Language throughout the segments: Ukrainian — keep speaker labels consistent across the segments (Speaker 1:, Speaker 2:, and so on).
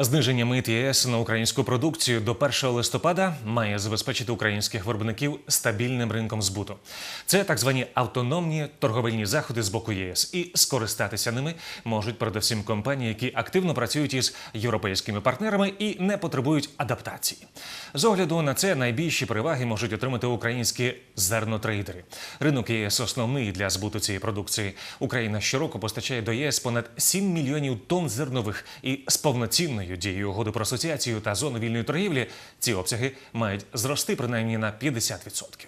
Speaker 1: Зниження мит ЄС на українську продукцію до 1 листопада має забезпечити українських виробників стабільним ринком збуту. Це так звані автономні торговельні заходи з боку ЄС, і скористатися ними можуть передусім компанії, які активно працюють із європейськими партнерами і не потребують адаптації. З огляду на це найбільші переваги можуть отримати українські зернотрейдери. Ринок ЄС основний для збуту цієї продукції. Україна щороку постачає до єС понад 7 мільйонів тонн зернових і з повноцінною дією угоди про асоціацію та зону вільної торгівлі ці обсяги мають зрости принаймні на 50%.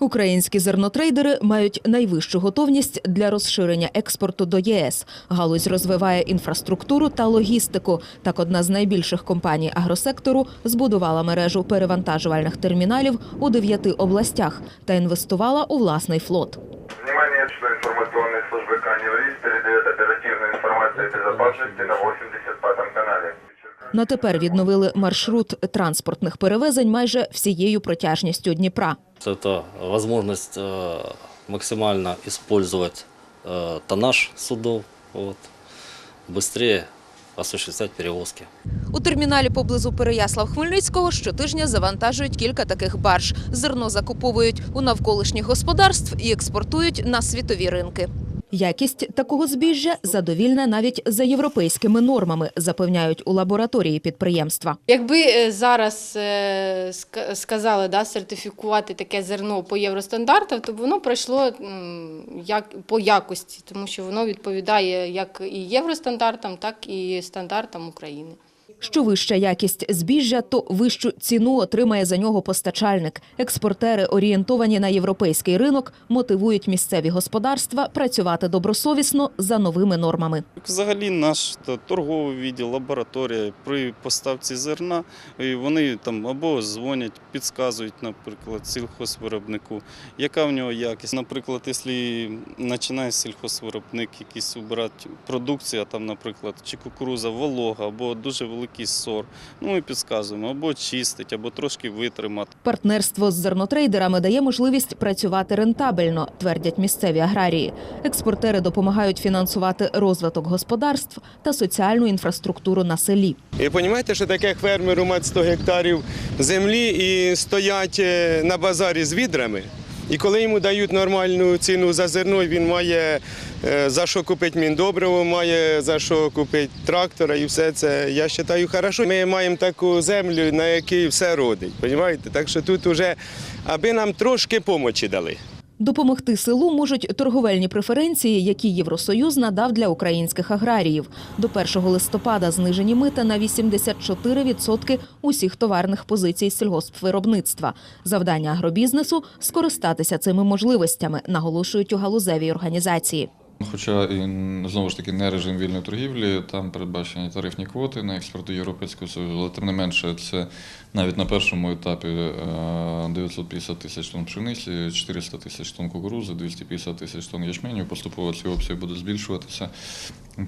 Speaker 2: Українські зернотрейдери мають найвищу готовність для розширення експорту до ЄС. Галузь розвиває інфраструктуру та логістику. Так, одна з найбільших компаній агросектору збудувала мережу перевантажувальних терміналів у дев'яти областях та інвестувала у власний флот.
Speaker 3: Внимание, член передает оперативную информацию о безопасности на 85-м канале.
Speaker 2: На тепер відновили маршрут транспортних перевезень майже всією протяжністю Дніпра.
Speaker 4: Это возможность э, максимально использовать э, тоннаж судов, вот, быстрее осуществлять перевозки.
Speaker 2: У терміналі поблизу Переяслав-Хмельницького щотижня завантажують кілька таких барж. Зерно закуповують у навколишніх господарств і експортують на світові ринки. Якість такого збіжжя задовільна навіть за європейськими нормами, запевняють у лабораторії підприємства.
Speaker 5: Якби е, зараз е, сказали да, сертифікувати таке зерно по євростандартам, то б воно пройшло як, по якості, тому що воно відповідає як і євростандартам, так і стандартам України.
Speaker 2: Що вища якість збіжжя, то вищу ціну отримає за нього постачальник. Експортери, орієнтовані на європейський ринок, мотивують місцеві господарства працювати добросовісно за новими нормами.
Speaker 6: Взагалі наш торговий відділ, лабораторія при поставці зерна, вони там або дзвонять, підказують, наприклад, сільхозвиробнику, яка в нього якість. Наприклад, якщо починає сільхозвиробник якийсь убирати продукцію, а там, наприклад, чи кукуруза волога, або дуже великий сор, ну ми підказуємо, або чистить, або трошки витримати.
Speaker 2: Партнерство з зернотрейдерами дає можливість працювати рентабельно, твердять місцеві аграрії. Експортери допомагають фінансувати розвиток господарств та соціальну інфраструктуру на селі.
Speaker 7: І розумієте, що таке фермеру мати 100 гектарів землі і стоять е, на базарі з відрами. І коли йому дають нормальну ціну за зерно, він має е, за що купити міндобриво, має за що купити трактора і все це, я вважаю, хорошо. Ми маємо таку землю, на якій все родить. Розумієте? Так що тут вже, аби нам трошки помочі дали.
Speaker 2: Допомогти селу можуть торговельні преференції, які Євросоюз надав для українських аграріїв. До 1 листопада знижені мита на 84% усіх товарних позицій сільгоспвиробництва. Завдання агробізнесу скористатися цими можливостями, наголошують у галузевій організації.
Speaker 8: Хоча і знову ж таки не режим вільної торгівлі, там передбачені тарифні квоти на експорт до Європейського Союзу, але тим не менше, це навіть на першому етапі е, 950 тисяч тонн пшениці, 400 тисяч тонн кукурузи, 250 тисяч тонн ячменю. Поступово ці опції будуть збільшуватися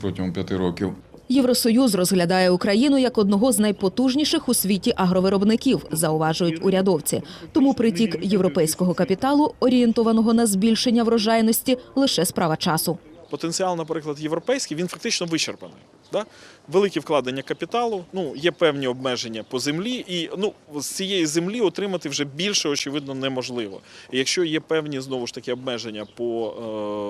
Speaker 8: протягом п'яти років.
Speaker 2: Євросоюз розглядає Україну як одного з найпотужніших у світі агровиробників, зауважують урядовці. Тому притік європейського капіталу, орієнтованого на збільшення врожайності, лише справа часу.
Speaker 9: Потенціал, наприклад, європейський, він фактично вичерпаний. Да? Великі вкладення капіталу, ну є певні обмеження по землі, і ну з цієї землі отримати вже більше, очевидно, неможливо. І якщо є певні знову ж таки обмеження по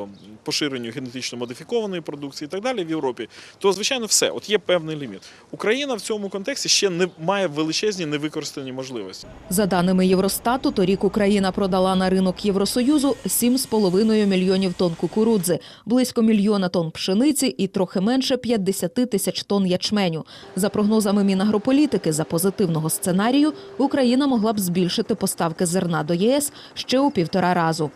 Speaker 9: е, поширенню генетично модифікованої продукції і так далі в Європі, то звичайно все, от є певний ліміт. Україна в цьому контексті ще не має величезні невикористані можливості.
Speaker 2: За даними Євростату, торік Україна продала на ринок Євросоюзу 7,5 мільйонів тонн кукурудзи, близько мільйона тонн пшениці і трохи менше 50 тисяч тонн ячменю. За прогнозами Мінагрополітики, за позитивного сценарію, Україна могла б збільшити поставки зерна до ЄС ще у півтора разу.